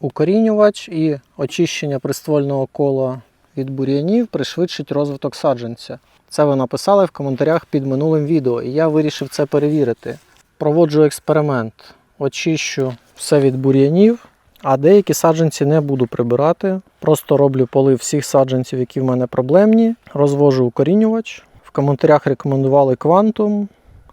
укорінювач і очищення приствольного кола від бур'янів пришвидшить розвиток саджанця. Це ви написали в коментарях під минулим відео, і я вирішив це перевірити. Проводжу експеримент, очищу все від бур'янів, а деякі саджанці не буду прибирати. Просто роблю полив всіх саджанців, які в мене проблемні, розвожу укорінювач. В коментарях рекомендували квантум.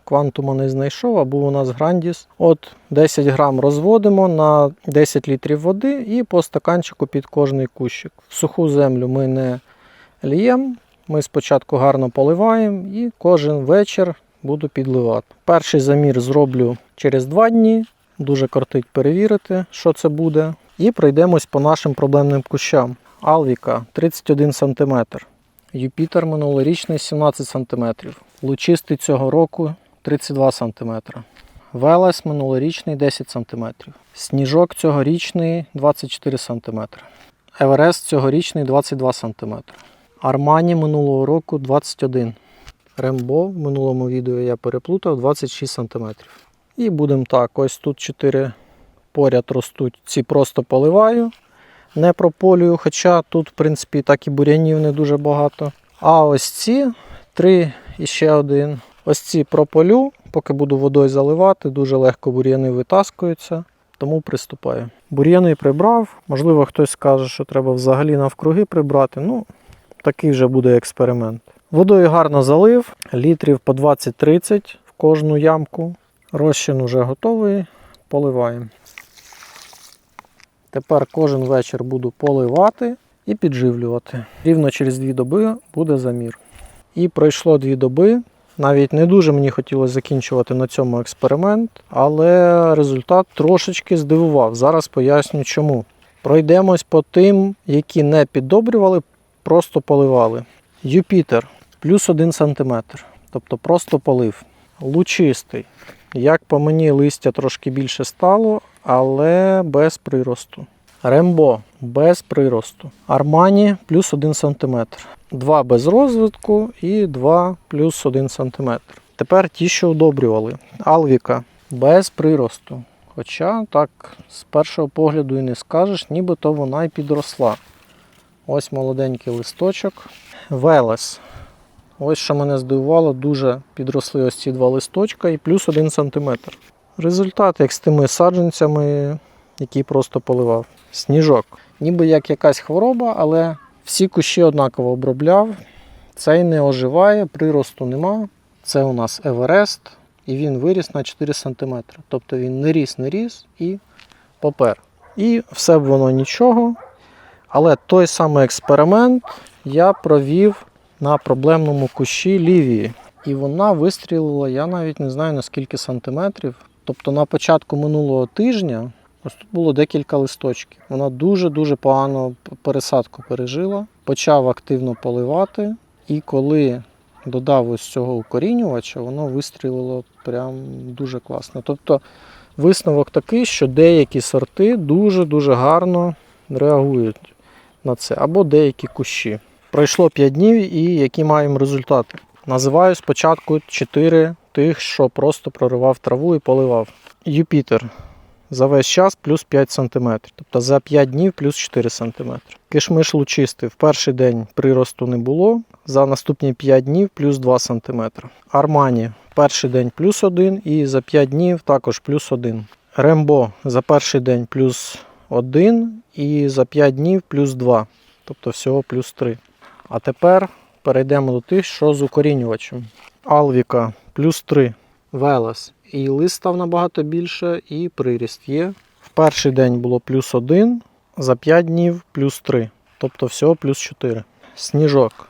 Квантума не знайшов, а був у нас грандіс. От 10 грам розводимо на 10 літрів води і по стаканчику під кожний кущик. В суху землю ми не ліємо. Ми спочатку гарно поливаємо і кожен вечір буду підливати. Перший замір зроблю через 2 дні. Дуже кортить перевірити, що це буде. І пройдемось по нашим проблемним кущам. Алвіка 31 см. Юпітер минулорічний 17 см. Лучистий цього року 32 см. Велес минулорічний 10 см. Сніжок цьогорічний 24 см. Еверест цьогорічний 22 см. Армані минулого року 21 Рембо в минулому відео я переплутав 26 см. І будемо так. Ось тут 4 поряд ростуть. Ці просто поливаю, не прополюю, хоча тут, в принципі, так і бур'янів не дуже багато. А ось ці три і ще один. Ось ці прополю, поки буду водою заливати, дуже легко бур'яни витаскуються, тому приступаю. Бур'яни прибрав. Можливо, хтось скаже, що треба взагалі навкруги прибрати. Ну, такий вже буде експеримент. Водою гарно залив, літрів по 20-30 в кожну ямку. Розчин уже готовий, поливаємо. Тепер кожен вечір буду поливати і підживлювати. Рівно через дві доби буде замір. І пройшло дві доби. Навіть не дуже мені хотілося закінчувати на цьому експеримент, але результат трошечки здивував. Зараз поясню чому. Пройдемось по тим, які не піддобрювали, просто поливали. Юпітер плюс 1 см, тобто просто полив. Лучистий. Як по мені, листя трошки більше стало, але без приросту. Рембо без приросту. Армані плюс 1 см. Два без розвитку і 2 плюс 1 см. Тепер ті, що удобрювали. Алвіка без приросту. Хоча так з першого погляду і не скажеш, нібито вона й підросла. Ось молоденький листочок. Велес. Ось що мене здивувало, дуже підросли ось ці два листочка і плюс 1 см. Результат, як з тими саджанцями, які просто поливав. Сніжок. Ніби як якась хвороба, але всі кущі однаково обробляв. Цей не оживає, приросту нема. Це у нас Еверест, і він виріс на 4 см. Тобто він не ріс, не ріс і попер. І все б воно нічого. Але той самий експеримент я провів на проблемному кущі лівії. І вона вистрілила, я навіть не знаю на скільки сантиметрів. Тобто на початку минулого тижня ось тут було декілька листочків. Вона дуже-дуже погано пересадку пережила, почав активно поливати. І коли додав ось цього укорінювача, воно вистрілило прям дуже класно. Тобто висновок такий, що деякі сорти дуже-дуже гарно реагують на це, або деякі кущі. Пройшло 5 днів і які маємо результати. Називаю спочатку 4 тих, що просто проривав траву і поливав. Юпітер за весь час плюс 5 см. Тобто за 5 днів плюс 4 см. Кишмиш лучистий в перший день приросту не було. За наступні 5 днів плюс 2 см. Армані перший день плюс 1 і за 5 днів також плюс 1. Рембо за перший день плюс 1 і за 5 днів плюс 2. Тобто всього плюс 3. А тепер перейдемо до тих, що з укорінювачем. Алвіка плюс 3. Велес. І лист став набагато більше, і приріст є. В перший день було плюс 1, за 5 днів плюс 3. Тобто всього плюс 4. Сніжок.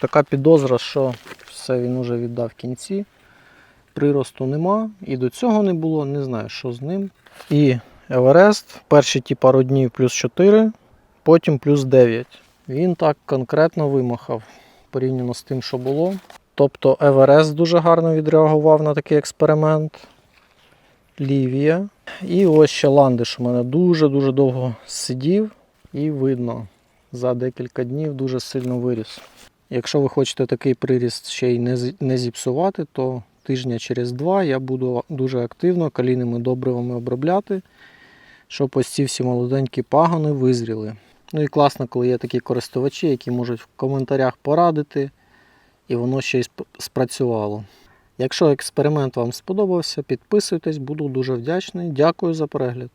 Така підозра, що все він уже віддав кінці. Приросту нема. І до цього не було, не знаю, що з ним. І Еверест. Перші ті пару днів плюс 4, потім плюс 9. Він так конкретно вимахав порівняно з тим, що було. Тобто Еверест дуже гарно відреагував на такий експеримент. Лівія. І ось ще ландиш у мене дуже-дуже довго сидів і видно, за декілька днів дуже сильно виріс. Якщо ви хочете такий приріст ще й не, зіпсувати, то тижня через два я буду дуже активно калійними добривами обробляти, щоб ось ці всі молоденькі пагони визріли. Ну і класно, коли є такі користувачі, які можуть в коментарях порадити, і воно ще й спрацювало. Якщо експеримент вам сподобався, підписуйтесь, буду дуже вдячний. Дякую за перегляд.